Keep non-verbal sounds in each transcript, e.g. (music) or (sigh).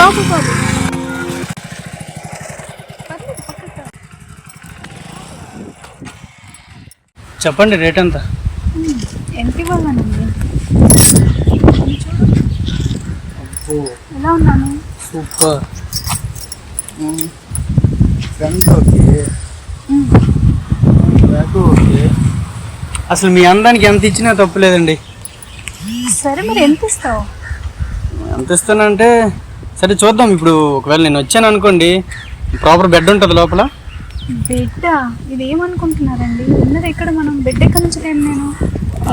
బాబు బాబు. చెప్పండి రేట్ ఎంత? ఎంత ఇవ్వాలనండి అబ్బో. ఎలా ఉన్నాను? Super. Front okay. Back okay. అసలు మీ అందానికి ఎంత ఇచ్చినా తప్పులేదండి సరే మరి ఎంత ఇస్తావు? ఎంత ఇస్తానంటే సరే చూద్దాం. ఇప్పుడు ఒకవేళ నేను వచ్చాను అనుకోండి ప్రాపర్ బెడ్ ఉంటుంది లోపల? బిడ్డ ఇది ఏమనుకుంటున్నారండి? ఉన్నది ఎక్కడ మనం? బిడ్డ ఎక్కడి నుంచి నేను?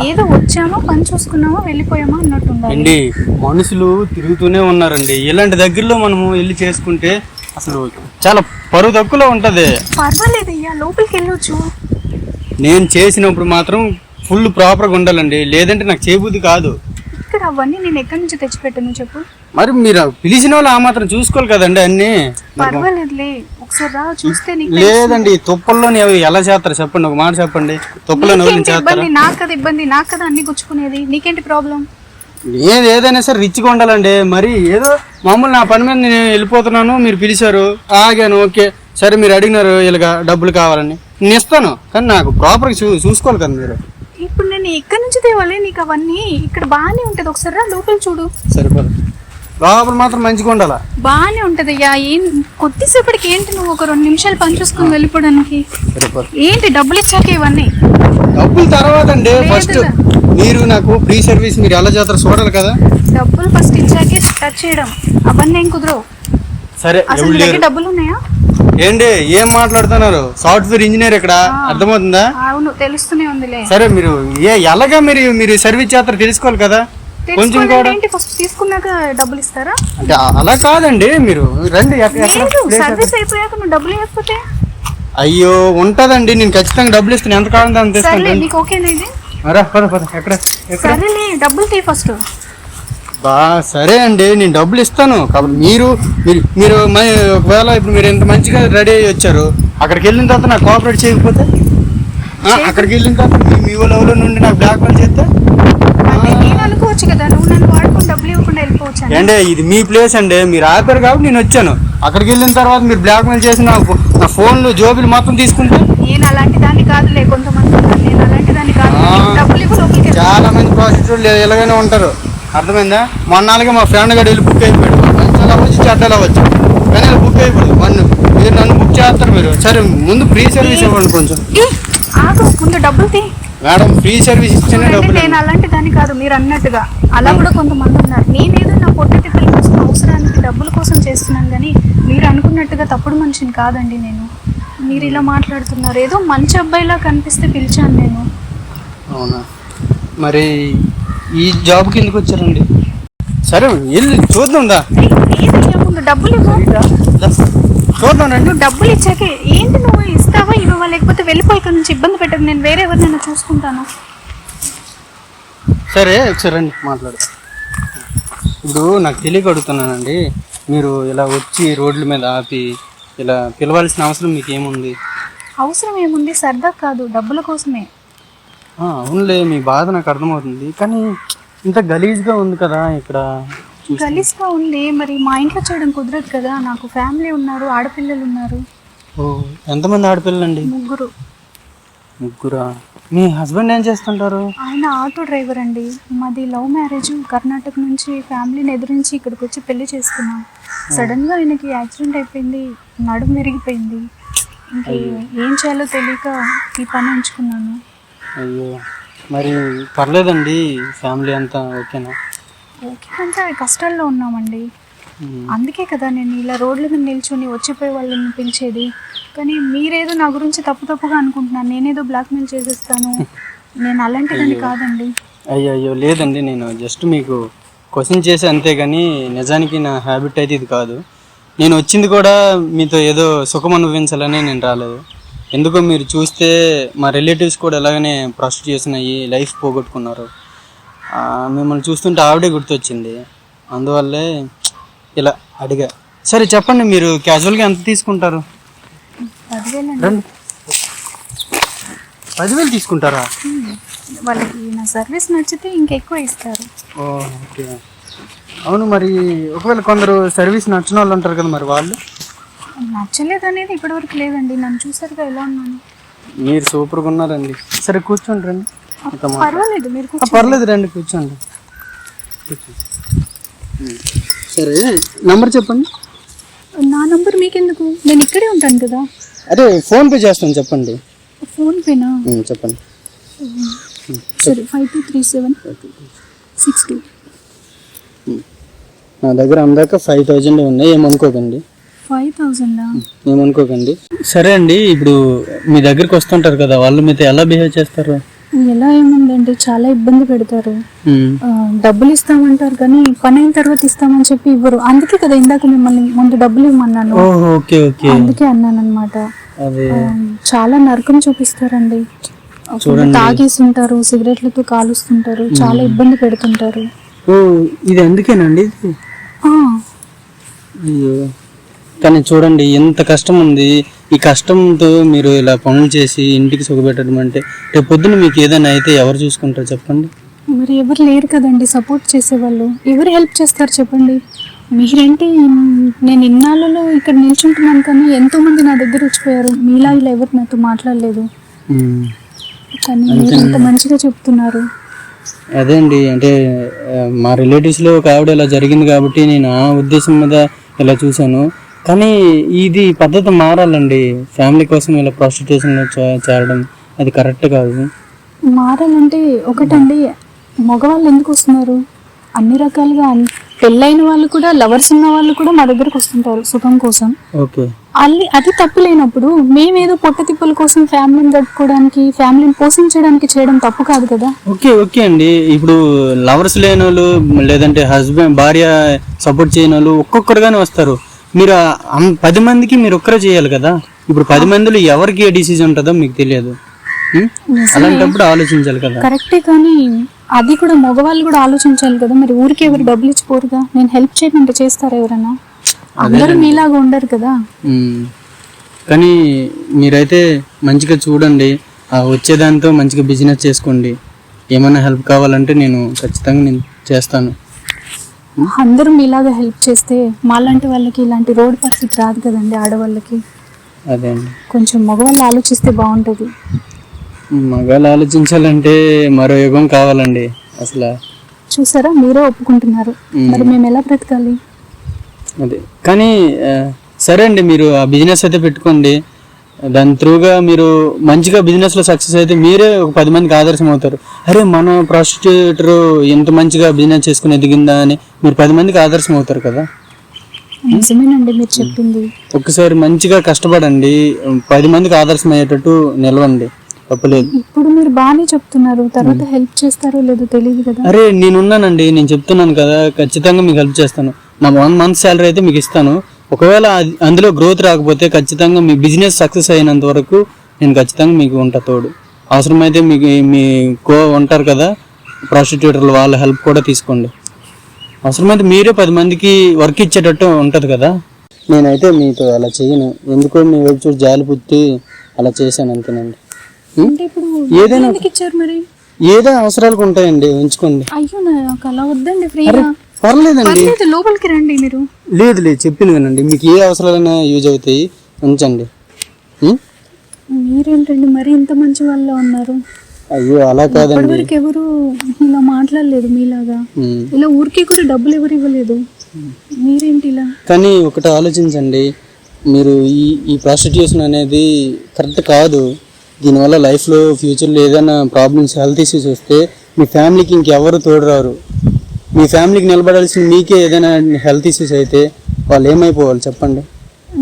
ఏదో వచ్చామో పని చూసుకున్నామో వెళ్ళిపోయామో అన్నట్టు అండి మనుషులు తిరుగుతూనే ఉన్నారండి. ఇలాంటి దగ్గరలో మనము వెళ్ళి చేసుకుంటే అసలు చాలా పరువు తక్కువలో ఉంటుంది. పర్వాలేదు అయ్యా లోపలికి వెళ్ళొచ్చు. నేను చేసినప్పుడు మాత్రం ఫుల్ ప్రాపర్గా ఉండాలండి. లేదంటే నాకు చేయబుద్ధి కాదు. ఇక్కడ అవన్నీ నేను ఎక్కడి నుంచి తెచ్చిపెట్టాను చెప్పు. మరి మీరు పిలిచిన వాళ్ళు ఆ మాత్రం చూసుకోవాలి కదండి అన్ని. పర్వాలేదులే. ఒకసారి రా చూస్తే నీకు లేదండి తుప్పల్లోని అవి ఎలా చేస్తారు చెప్పండి ఒక మాట చెప్పండి. తుప్పలోని ఎవరు నీకేంటి చేస్తారా? ఇబ్బంది? నాకు కదా ఇబ్బంది. నాకు కదా అన్ని గుచ్చుకునేది. నీకేంటి ప్రాబ్లం? ఏది ఏదైనా సరే రిచ్గా ఉండాలండి. మరి ఏదో మామూలు నా పని మీద నేను వెళ్ళిపోతున్నాను మీరు పిలిచారు. ఆగాను ఓకే. సరే మీరు అడిగినారు ఇలాగా డబ్బులు కావాలని. నేను ఇస్తాను కానీ నాకు ప్రాపర్గా చూ చూసుకోవాలి కదా మీరు. ఇప్పుడు నేను ఎక్కడి నుంచి తేవాలి నీకు అవన్నీ? ఇక్కడ బాగానే ఉంటది. ఒకసారి రా లోపల చూడు. సరిపోదు. లోపల మాత్రం మంచిగా ఉండాలా? బాగానే ఉంటది అయ్యా ఏం కొద్దిసేపటికి ఏంటి నువ్వు ఒక రెండు నిమిషాలు పని చూసుకొని వెళ్ళిపోవడానికి? ఏంటి డబ్బులు ఇచ్చాక ఇవన్నీ? డబ్బులు తర్వాత అండి ఫస్ట్ మీరు నాకు ఫ్రీ సర్వీస్ మీరు ఎలా చేస్తారో చూడాలి కదా. డబ్బులు ఫస్ట్ ఇచ్చాకే టచ్ చేయడం. అవన్నీ ఏం కుదరవు. సరే అసలు డబ్బులు ఉన్నాయా? ఏంటి ఏం మాట్లాడుతున్నారు? సాఫ్ట్వేర్ ఇంజనీర్ ఇక్కడ అర్థమవుతుందా? అవును తెలుస్తూనే ఉందిలే. సరే మీరు ఏ ఎలాగా మీరు మీరు సర్వీస్ చేస్తారో తెలుసుకోవాలి కదా. కొంచెం కూడా ఫస్ట్ తీసుకున్నాక డబ్బులు ఇస్తారా? అంటే అలా కాదండి మీరు రండి సర్వీస్ అయిపోయాక నువ్వు డబ్బులు ఇవ్వకపోతే? అయ్యో ఉంటదండి నేను ఖచ్చితంగా డబ్బులు ఇస్తాను. ఎంత కావాలంటే అంత ఇస్తాను. సర్లే నీకు ఓకేనా ఇది? రా పద పద ఎక్కడ ఎక్కడ? సరేలే డబ్బులు తీ ఫస్ట్. బా సరే అండి నేను డబ్బులు ఇస్తాను. కాబట్టి మీరు మీరు ఒకవేళ ఇప్పుడు మీరు ఇంత మంచిగా రెడీ అయ్యి వచ్చారు అక్కడికి వెళ్ళిన తర్వాత నాకు కోఆపరేట్ చేయకపోతే? అక్కడికి వెళ్ళిన తర్వాత మీ- మీ ఊళ్ళో నుండి నాకు బ్లాక్ మెయిల్ చేస్తే? అనుకోవచ్చు కదా? నువ్వు నన్ను వాడుకొని డబ్బులు ఇవ్వకుండా వెళ్ళిపోవచ్చు. ఏంటే ఇది మీ ప్లేస్ అండి. మీరు ఆపారు కాబట్టి నేను వచ్చాను. అక్కడికి వెళ్ళిన తర్వాత మీరు బ్లాక్ మెయిల్ చేసి నా నా ఫోన్లు జోబులు మొత్తం తీసుకుంటే నేను అలాంటి దాన్ని కాదులే కొంతమంది ఉన్నారు. నేను అలాంటి దాన్ని కాదు డబ్బులు ఇవ్వు లోపలికి వెళ్ళు. చాలా మంది ప్రాసిక్యూటర్లు ఎలాగైనా ఉంటారు. అర్థమైందా? మొన్నాళ్ళకి మా ఫ్రెండ్ గడు వెళ్ళి బుక్ అయిపోయాడు. మంచిగా అవ్వచ్చు చెడ్డలు అవ్వచ్చు. కానీ ఇలా బుక్ అయిపోయాడు మన మీరు నన్ను బుక్ చేస్తారు మీరు. సరే ముందు ఫ్రీ సర్వీస్ ఇవ్వండి కొంచెం. ఆగు ముందు డబ్బులు తీ. మేడం ఫ్రీ సర్వీస్ ఇస్తేనే డబ్బులు నేను అలాంటి దాన్ని కాదు మీరు అన్నట్టుగా. అలా కూడా కొంతమంది ఉన్నారు. నేనేదో నా పొట్టి తిప్పల కోసం అవసరానికి డబ్బుల కోసం చేస్తున్నాను కానీ మీరు అనుకున్నట్టుగా తప్పుడు మనిషిని కాదండి నేను. మీరు ఇలా మాట్లాడుతున్నారు. ఏదో మంచి అబ్బాయిలా కనిపిస్తే పిలిచాను నేను. అవునా? మరి ఈ జాబ్కి ఎందుకు వచ్చారండి? సరే వెళ్ళి చూద్దాం డబ్బులు. చూద్దాం రండి. నువ్వు డబ్బులు ఇచ్చాకే ఏంటి నువ్వు లేకపోతే వెళ్ళిపో ఇక్కడ నుంచి ఇబ్బంది పెట్టదు నేను వేరే ఎవరినైనా చూసుకుంటాను. సరే ఒకసారి రండి మాట్లాడు. ఇప్పుడు నాకు తెలియక అడుగుతున్నానండి మీరు ఇలా వచ్చి రోడ్ల మీద ఆపి ఇలా పిలవాల్సిన అవసరం మీకు ఏముంది అవసరం ఏముంది? సరదా కాదు డబ్బుల కోసమే. అవునులే మీ బాధ నాకు అర్థమవుతుంది కానీ ఇంత గలీజ్గా ఉంది కదా ఇక్కడ. గలీజ్గా ఉంది మరి మా ఇంట్లో చేయడం కుదరదు కదా నాకు ఫ్యామిలీ ఉన్నారు ఆడపిల్లలు ఉన్నారు. ఎంతమంది ఆడపిల్లండి ముగ్గురు. ముగ్గురా? మీ హస్బెండ్ ఏం చేస్తుంటారు? ఆయన ఆటో డ్రైవర్ అండి. మాది లవ్ మ్యారేజ్. కర్ణాటక నుంచి ఫ్యామిలీని ఎదురించి ఇక్కడికి వచ్చి పెళ్ళి చేసుకున్నాం. సడన్గా ఆయనకి యాక్సిడెంట్ అయిపోయింది. నడుము విరిగిపోయింది. ఇంకా ఏం చేయాలో తెలియక ఈ పని ఎంచుకున్నాను. అయ్యో. మరి పర్లేదండి. ఫ్యామిలీ అంతా ఓకేనా? ఓకే అంటే కష్టాల్లో ఉన్నామండి. అందుకే కదా నేను ఇలా రోడ్ల మీద నిల్చొని వచ్చిపోయే వాళ్ళని పిలిచేది. కానీ మీరేదో నా గురించి తప్పు తప్పుగా అనుకుంటున్నాను నేనేదో బ్లాక్మెయిల్ చేసేస్తాను. (laughs) నేను అలాంటిదని కాదండి. అయ్యో అయ్యో లేదండి నేను జస్ట్ మీకు క్వశ్చన్ చేసి అంతే కానీ నిజానికి నా హ్యాబిట్ అయితే ఇది కాదు. నేను వచ్చింది కూడా మీతో ఏదో సుఖం అనుభవించాలని నేను రాలేదు. ఎందుకో మీరు చూస్తే మా రిలేటివ్స్ కూడా ఎలాగనే ప్రాస్టిట్యూషన్ అయ్యి లైఫ్ పోగొట్టుకున్నారు. మిమ్మల్ని చూస్తుంటే ఆవిడే గుర్తొచ్చింది. అందువల్లే ఇలా అడిగా. సరే చెప్పండి మీరు క్యాజువల్గా ఎంత తీసుకుంటారు? రండి. పదివేలు తీసుకుంటారా? వాళ్ళకి నా సర్వీస్ నచ్చితే ఇంకెక్కువ ఇస్తారు. ఓకే. అవును మరి ఒకవేళ కొందరు సర్వీస్ నచ్చిన వాళ్ళు ఉంటారు కదా మరి వాళ్ళు? నచ్చలేదు అనేది ఇప్పటివరకు లేదండి. నన్ను చూసారుగా ఎలా ఉన్నాను. మీరు సూపర్గా ఉన్నారండి. సరే కూర్చోండి రండి. పర్వాలేదు మీరు పర్లేదు రండి కూర్చోండి. కూర్చోండి. సరే. నంబర్ చెప్పండి. నా నంబర్ మీకెందుకు? నేను ఇక్కడే ఉంటాను కదా. అదే ఫోన్ పే చేస్తాను చెప్పండి. ఫోన్ పేనా చెప్పండి. సరే five two three seven six two. నా దగ్గర అందాక ఫైవ్ థౌజండ్ ఉన్నాయి ఏమనుకోకండి. ఫైవ్ థౌజండా? ఏమనుకోకండి. సరే అండి ఇప్పుడు మీ దగ్గరికి వస్తుంటారు కదా వాళ్ళు మీతో ఎలా బిహేవ్ చేస్తారు? ఎలా ఏముందండి? చాలా ఇబ్బంది పెడతారు. డబ్బులు ఇస్తామంటారు కానీ పని అయిన తర్వాత ఇస్తామని చెప్పి ఇవ్వరు. అందుకే కదా ఇందాక మిమ్మల్ని ముందు డబ్బులు ఇవ్వమన్నాను. అందుకే అన్నాను అనమాట చాలా నరకం చూపిస్తారండి. తాగేసి ఉంటారు సిగరెట్లతో కాలుస్తుంటారు చాలా ఇబ్బంది పెడుతుంటారు. ఇది అందుకేనండి? కానీ చూడండి ఎంత కష్టం ఉంది ఈ కష్టంతో మీరు ఇలా పనులు చేసి ఇంటికి సుఖపెట్టడం అంటే రేపు పొద్దున మీకు ఏదైనా అయితే ఎవరు చూసుకుంటారు చెప్పండి? మరి ఎవరు లేరు కదండి సపోర్ట్ చేసేవాళ్ళు. ఎవరు హెల్ప్ చేస్తారు చెప్పండి? మీరేంటి నేను ఇన్నాళ్ళలో ఇక్కడ నిల్చుంటున్నాను కానీ ఎంతో మంది నా దగ్గర వచ్చిపోయారు. మీలా ఇలా ఎవరు నాతో మాట్లాడలేదు. కానీ మీరు ఇంత మంచిగా చెప్తున్నారు. అదే అండి అంటే మా రిలేటివ్స్లో ఒక ఆవిడ ఇలా జరిగింది కాబట్టి నేను ఆ ఉద్దేశం మీద ఇలా చూశాను. కానీ ఇది పద్ధతి మారాలండి. ఫ్యామిలీ కోసం ఇలా ప్రాస్టిట్యూషన్లో చేరడం అది కరెక్ట్ కాదు. మారాలంటే ఒకటండి మగవాళ్ళు ఎందుకు వస్తున్నారు? అన్ని రకాలుగా పెళ్ళైన వాళ్ళు కూడా లవర్స్ ఉన్న వాళ్ళు కూడా మా దగ్గరకు వస్తుంటారు సుఖం కోసం. ఓకే. అల్లి అది తప్పు లేనప్పుడు మేమేదో పొట్ట తిప్పల కోసం ఫ్యామిలీని గడుపుకోవడానికి ఫ్యామిలీని పోషించడానికి చేయడం తప్పు కాదు కదా? ఓకే ఓకే అండి. ఇప్పుడు లవర్స్ లేని వాళ్ళు లేదంటే హస్బెండ్ భార్య సపోర్ట్ చేయని వాళ్ళు ఒక్కొక్కరుగానే వస్తారు. మీరు పది మందికి మీరు ఒక్కరే చేయాలి కదా? ఇప్పుడు పది మందిలో ఎవరికి ఏ డిసీజ్ ఉంటుందో మీకు తెలియదు? అలాంటప్పుడు ఆలోచించాలి కదా. కరెక్టే కానీ అది కూడా మగవాళ్ళు కూడా ఆలోచించాలి కదా. మరి ఊరికి ఎవరు డబ్బులు ఇచ్చిపోరుగా నేను హెల్ప్ చేయమంటే చేస్తారా ఎవరైనా? అందరూ మీలాగా ఉండరు కదా. కానీ మీరైతే మంచిగా చూడండి. ఆ వచ్చేదాంతో మంచిగా బిజినెస్ చేసుకోండి. ఏమైనా హెల్ప్ కావాలంటే నేను ఖచ్చితంగా నేను చేస్తాను. అందరూ మీలాగా హెల్ప్ చేస్తే మాలాంటి వాళ్ళకి ఇలాంటి రోడ్ పరిస్థితి రాదు కదండి ఆడవాళ్ళకి. అదే కొంచెం మగవాళ్ళు ఆలోచిస్తే బాగుంటుంది. మగాళ్ళు ఆలోచించాలంటే మరో యుగం కావాలండి అసలు. చూసారా? మీరే ఒప్పుకుంటున్నారు. మరి మేము ఎలా బ్రతకాలి? అదే. కానీ సరే అండి మీరు ఆ బిజినెస్ అయితే పెట్టుకోండి. దాని త్రూగా మీరు మంచిగా బిజినెస్లో సక్సెస్ అయితే మీరే ఒక పది మందికి ఆదర్శం అవుతారు అరే మన ప్రాస్టిట్యూటర్ ఎంత మంచిగా బిజినెస్ చేసుకుని ఎదిగిందా అని మీరు పది మందికి ఆదర్శం అవుతారు కదా? నిజమేనండి మీరు చెప్పింది. ఒక్కసారి మంచిగా కష్టపడండి పది మందికి ఆదర్శం అయ్యేటట్టు నిలవండి తప్పలేదు ఇప్పుడు మీరు బాగానే చెప్తున్నారు. తర్వాత హెల్ప్ చేస్తారో లేదో తెలియదు కదా? అరే నేనున్నానండి నేను చెప్తున్నాను కదా ఖచ్చితంగా మీకు హెల్ప్ చేస్తాను. నా వన్ మంత్ శాలరీ అయితే మీకు ఇస్తాను. ఒకవేళ అది- అందులో గ్రోత్ రాకపోతే ఖచ్చితంగా మీ బిజినెస్ సక్సెస్ అయినంత వరకు నేను ఖచ్చితంగా మీకు ఉంటా తోడు. అవసరమైతే మీకు మీ కో ఉంటారు కదా ప్రాస్టిట్యూటర్లు వాళ్ళ హెల్ప్ కూడా తీసుకోండి. అవసరమైతే మీరే పది మందికి వర్క్ ఇచ్చేటట్టు ఉంటుంది కదా. నేనైతే మీతో అలా చేయను. ఎందుకో మీ వైపు చూసి జాలి పుట్టి అలా చేశాను అంతేనండి. ఏదైనా ఎందుకు ఇచ్చారు మరి? ఏదో అవసరాలకు ఉంటాయండి ఉంచుకోండి. అయ్యో నాకు అలా వద్దండి ఫ్రీగా పర్లేదండి. పర్లేదు లోపలికి రండి మీరు. లేదు లేదు చెప్పింది వినండి. మీకు ఏ అవసరాలైనా యూజ్ అవుతాయి. ఉంచండి. ఉం? మీరేంటండి మరి ఇంత మంచి వాళ్ళ ఉన్నారు? అయ్యో అలా కాదండి. ఇప్పటివరకు ఎవరు ఇలా మాట్లాడలేదు మీలాగా. ఉం. ఇలా ఊరికే కూడా డబ్బులు ఎవరు ఇవ్వలేదు. మీరేంటి ఇలా? కానీ ఒకటి ఆలోచించండి. మీరు ఈ ఈ ప్రాస్టిట్యూషన్ అనేది కరెక్ట్ కాదు. దీనివల్ల లైఫ్లో ఫ్యూచర్లో ఏదైనా ప్రాబ్లమ్స్ హెల్త్ ఇష్యూస్ వస్తే మీ ఫ్యామిలీకి ఇంకెవరు తోడురారు. మీ ఫ్యామిలీకి నిలబడాల్సిన మీకే ఏదైనా హెల్త్ ఇష్యూస్ అయితే వాళ్ళు ఏమైపోవాలి చెప్పండి.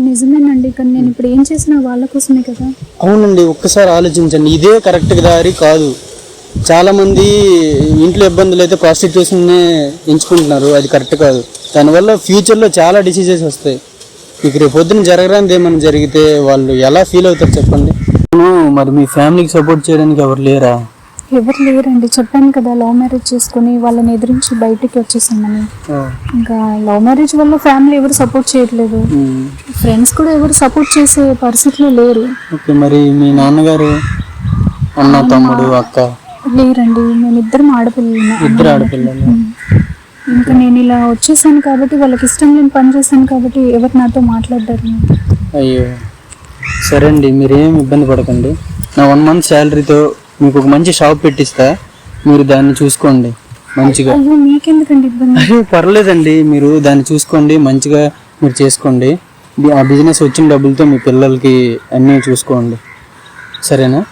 నిజమేనండి కానీ నేను ఇప్పుడు ఏం చేసినా వాళ్ళ కోసమే కదా. అవునండి ఒక్కసారి ఆలోచించండి. ఇదే కరెక్ట్ దారి కాదు. చాలా మంది ఇంట్లో ఇబ్బందులు అయితే ప్రాస్టిట్యూషన్నే ఎంచుకుంటున్నారు. అది కరెక్ట్ కాదు. దానివల్ల ఫ్యూచర్లో చాలా డిసీజెస్ వస్తాయి. మీకు రేపు పొద్దున జరగరానిది ఏమైనా జరిగితే వాళ్ళు ఎలా ఫీల్ అవుతారు చెప్పండి. మరి మీ ఫ్యామిలీకి సపోర్ట్ చేయడానికి ఎవరు లేరా? ఎవరు లేరండి. చెప్పాను కదా లవ్ మ్యారేజ్ చేసుకుని వాళ్ళని ఎదిరించి బయటికి వచ్చేసామని. ఇంకా లవ్ మ్యారేజ్ వల్ల ఫ్యామిలీ ఎవరు సపోర్ట్ చేయట్లేదు. ఫ్రెండ్స్ కూడా ఎవరు సపోర్ట్ చేసే పరిస్థితిలో లేరు. ఓకే మరి మీ నాన్నగారు అన్న తమ్ముడు అక్క? లేరండి. మేమిద్దరం ఆడపిల్లలు ఇద్దరు ఆడపిల్లలు ఇంక నేను ఇలా వచ్చేసాను కాబట్టి వాళ్ళకి ఇష్టం లేని పని చేశాను కాబట్టి ఎవరు నాతో మాట్లాడ్డారు అయ్యో. సరే అండి మీరేం ఇబ్బంది పడకండి. నా వన్ మంత్ శాలరీతో మీకు ఒక మంచి షాప్ పెట్టిస్తా. మీరు దాన్ని చూసుకోండి. మంచిగా. మీకెందుకండి ఇబ్బంది? అరే పర్లేదండి. మీరు దాన్ని చూసుకోండి. మంచిగా మీరు చేసుకోండి. ఆ బిజినెస్ వచ్చిన డబ్బులతో మీ పిల్లలకి అన్నీ చూసుకోండి. సరేనా?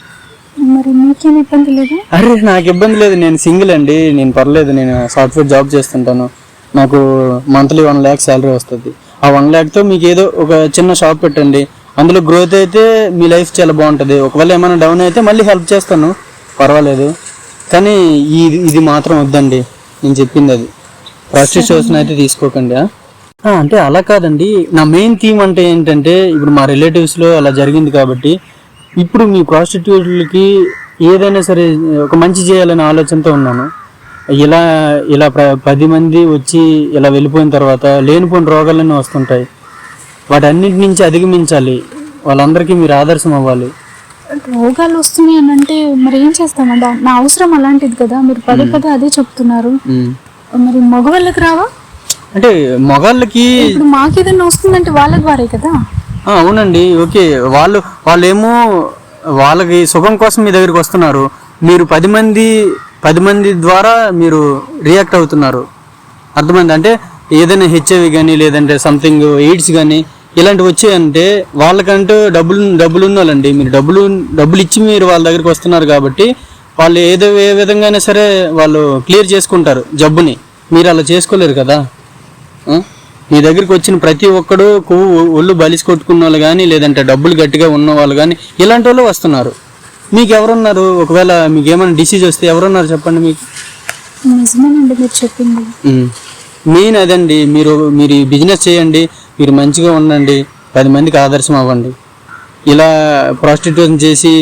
మరి మీకేం ఇబ్బంది లేదా? అరే నాకు ఇబ్బంది లేదు. నేను సింగిల్ అండి. నేను పర్లేదు. నేను సాఫ్ట్వేర్ జాబ్ చేస్తుంటాను. నాకు మంత్లీ వన్ ల్యాక్ శాలరీ వస్తుంది. ఆ వన్ ల్యాక్తో మీకు ఏదో ఒక చిన్న షాప్ పెట్టండి. అందులో గ్రోత్ అయితే మీ లైఫ్ చాలా బాగుంటుంది. ఒకవేళ ఏమైనా డౌన్ అయితే మళ్ళీ హెల్ప్ చేస్తాను. పర్వాలేదు. కానీ ఇది ఇది మాత్రం వద్దండి. నేను చెప్పింది అది. ప్రాస్టిట్యూషన్ అయితే తీసుకోకండి అంటే అలా కాదండి. నా మెయిన్ థీమ్ అంటే ఏంటంటే ఇప్పుడు మా రిలేటివ్స్లో అలా జరిగింది కాబట్టి ఇప్పుడు మీ ప్రాస్టిట్యూట్లకి ఏదైనా సరే ఒక మంచి చేయాలనే ఆలోచనతో ఉన్నాను. ఇలా ఇలా ప్ర- పది మంది వచ్చి ఇలా వెళ్ళిపోయిన తర్వాత లేనిపోయిన రోగాలన్నీ వస్తుంటాయి. వాటన్నిటి నుంచి అధిగమించాలి. వాళ్ళందరికీ మీరు ఆదర్శం అవ్వాలి. రోగాలు వస్తున్నాయి అని అంటే మరి ఏం చేస్తామండి? నా అవసరం అలాంటిది కదా మీరు పదే పదే అదే చెప్తున్నారు. మరి మగవాళ్ళకి రావా? అంటే మగాళ్ళకి ఇప్పుడు మాకు ఏదైనా వస్తుందంటే వాళ్ళ ద్వారే కదా. అవునండి ఓకే. వాళ్ళు వాళ్ళేమో వాళ్ళకి సుఖం కోసం మీ దగ్గరికి వస్తున్నారు. మీరు పది మంది పది మంది ద్వారా మీరు రియాక్ట్ అవుతున్నారు. అర్థమైంది? అంటే ఏదైనా హెచ్ఐవి కానీ లేదంటే సంథింగ్ ఎయిడ్స్ కానీ ఇలాంటివి వచ్చాయంటే వాళ్ళకంటూ డబ్బులు డబ్బులు ఉన్న వాళ్ళండి మీరు డబ్బులు డబ్బులు ఇచ్చి మీరు వాళ్ళ దగ్గరికి వస్తున్నారు కాబట్టి వాళ్ళు ఏదో ఏ విధంగా అయినా సరే వాళ్ళు క్లియర్ చేసుకుంటారు జబ్బుని. మీరు అలా చేసుకోలేరు కదా? మీ దగ్గరికి వచ్చిన ప్రతి ఒక్కడు కొవ్వు ఒళ్ళు బలిసి కొట్టుకున్న వాళ్ళు కానీ లేదంటే డబ్బులు గట్టిగా ఉన్న వాళ్ళు కానీ ఇలాంటి వాళ్ళు వస్తున్నారు. మీకు ఎవరున్నారు? ఒకవేళ మీకు ఏమైనా డిసీజ్ వస్తే ఎవరున్నారు చెప్పండి మీకు? నిజమేనండి మీరు చెప్పింది. మెయిన్ అదండి. మీరు మీరు బిజినెస్ చేయండి. మీరు మంచిగా ఉండండి పది మందికి ఆదర్శం అవ్వండి. ఇలా ప్రాస్టిట్యూషన్ చేసి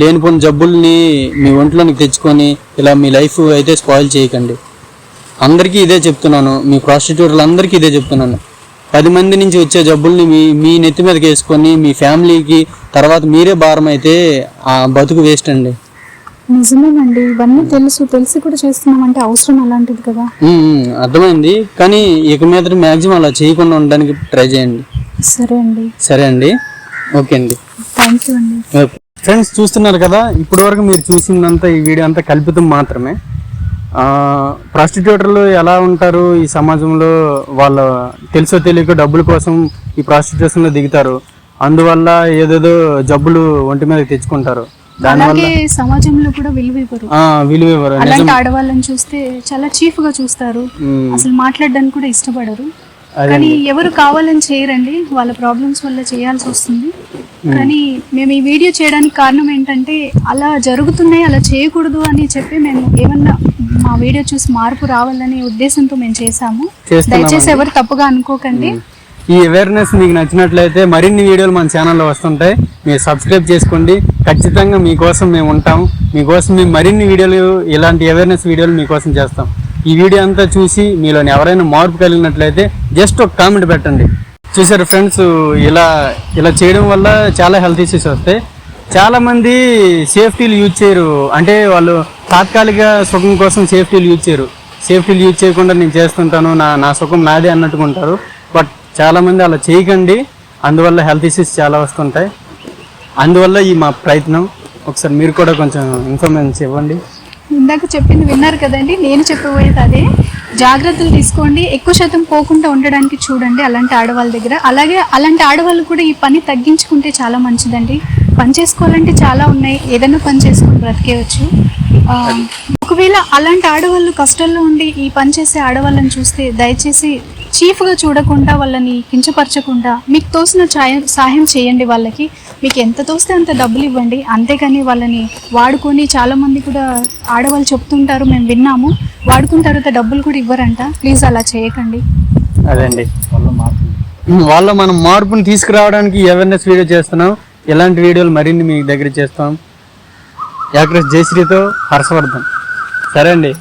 లేనిపోయిన జబ్బుల్ని మీ ఒంట్లోనికి తెచ్చుకొని ఇలా మీ లైఫ్ అయితే స్పాయిల్ చేయకండి. అందరికీ ఇదే చెప్తున్నాను మీ ప్రాస్టిట్యూటర్లందరికీ ఇదే చెప్తున్నాను. పది మంది నుంచి వచ్చే జబ్బుల్ని మీ మీ నెత్తి మీదకి వేసుకొని మీ ఫ్యామిలీకి తర్వాత మీరే భారం అయితే ఆ బతుకు వేస్ట్ అండి. నిజమేనండి. ఇవన్నీ తెలుసు. తెలిసి కూడా చేస్తున్నామంటే అవసరం అలాంటిది కదా. అర్థమైంది. కానీ ఇక మీద మ్యాక్సిమం అలా చేయకుండా ఉండడానికి ట్రై చేయండి. సరే అండి. సరే అండి. ఓకే అండి. థ్యాంక్ యూ అండి. ఫ్రెండ్స్ చూస్తున్నారు కదా ఇప్పటి వరకు మీరు చూసిందంతా ఈ వీడియో అంతా కల్పితం మాత్రమే. ప్రాస్టిట్యూటర్లు ఎలా ఉంటారు ఈ సమాజంలో? వాళ్ళ తెలుసో తెలియక డబ్బుల కోసం ఈ ప్రాస్టిట్యూషన్లో దిగుతారు. అందువల్ల ఏదేదో జబ్బులు ఒంటి మీద తెచ్చుకుంటారు. అలాగే సమాజంలో కూడా విలువ ఇవ్వరు. ఆ, విలువ ఇవ్వరు అలాంటి ఆడవాళ్ళని చూస్తే చాలా చీఫ్గా చూస్తారు. అసలు మాట్లాడడానికి కూడా ఇష్టపడరు. కానీ ఎవరు కావాలని చేయరండి. వాళ్ళ ప్రాబ్లమ్స్ వల్ల చేయాల్సి వస్తుంది. కానీ మేము ఈ వీడియో చేయడానికి కారణం ఏంటంటే అలా జరుగుతున్నాయి అలా చేయకూడదు అని చెప్పి మేము ఏమన్నా మా వీడియో చూసి మార్పు రావాలనే ఉద్దేశంతో మేము చేశాము. చేస్తున్నామండి. దయచేసి ఎవరు తప్పుగా అనుకోకండి. ఈ అవేర్నెస్ మీకు నచ్చినట్లయితే మరిన్ని వీడియోలు మన ఛానల్లో వస్తుంటాయి. మీరు సబ్స్క్రైబ్ చేసుకోండి. ఖచ్చితంగా మీకోసం మేము ఉంటాం. మీకోసం మేము మరిన్ని వీడియోలు ఇలాంటి అవేర్నెస్ వీడియోలు మీకోసం చేస్తాం. ఈ వీడియో అంతా చూసి మీలోని ఎవరైనా మార్పు కలిగినట్లయితే జస్ట్ ఒక కామెంట్ పెట్టండి. చూసారు ఫ్రెండ్స్ ఇలా ఇలా చేయడం వల్ల చాలా హెల్త్ ఇష్యూస్ వస్తాయి. చాలామంది సేఫ్టీలు యూజ్ చేయరు. అంటే వాళ్ళు తాత్కాలిక సుఖం కోసం సేఫ్టీలు యూజ్ చేయరు. సేఫ్టీలు యూజ్ చేయకుండా నేను చేస్తుంటాను నా నా సుఖం నాదే అన్నట్టుకుంటారు. బట్ చాలామంది అలా చేయకండి. అందువల్ల హెల్త్ ఇష్యూస్ చాలా వస్తుంటాయి. అందువల్ల ఈ మా ప్రయత్నం. ఒకసారి మీరు కూడా కొంచెం ఇన్ఫర్మేషన్ ఇవ్వండి. ఇందాక చెప్పింది విన్నారు కదండి. నేను చెప్పబోయేది అదే. జాగ్రత్తలు తీసుకోండి. ఎక్కువ శాతం పోకుండా ఉండడానికి చూడండి అలాంటి ఆడవాళ్ళ దగ్గర. అలాగే అలాంటి ఆడవాళ్ళు కూడా ఈ పని తగ్గించుకుంటే చాలా మంచిదండి. పని చేసుకోవాలంటే చాలా ఉన్నాయి. ఏదైనా పని చేసుకొని బ్రతికేయచ్చు. ఒకవేళ అలాంటి ఆడవాళ్ళు కష్టాల్లో ఉండి ఈ పని చేసే ఆడవాళ్ళని చూస్తే దయచేసి చీఫ్గా చూడకుండా వాళ్ళని కించపరచకుండా మీకు తోసిన సాయం సహాయం చేయండి వాళ్ళకి. మీకు ఎంత తోస్తే అంత డబ్బులు ఇవ్వండి. అంతేకాని వాళ్ళని వాడుకొని చాలామంది కూడా ఆడవాళ్ళు చెప్తుంటారు మేము విన్నాము. వాడుకున్న తర్వాత డబ్బులు కూడా ఇవ్వరంట. ప్లీజ్ అలా చేయకండి. అదండి. వాళ్ళ మనం మార్పుని తీసుకురావడానికి అవేర్నెస్ వీడియో చేస్తున్నాం. ఇలాంటి వీడియోలు మరిన్ని మీ దగ్గర చేస్తాం. యాక్ట్రెస్ జయశ్రీతో హర్షవర్ధన్. సరే అండి.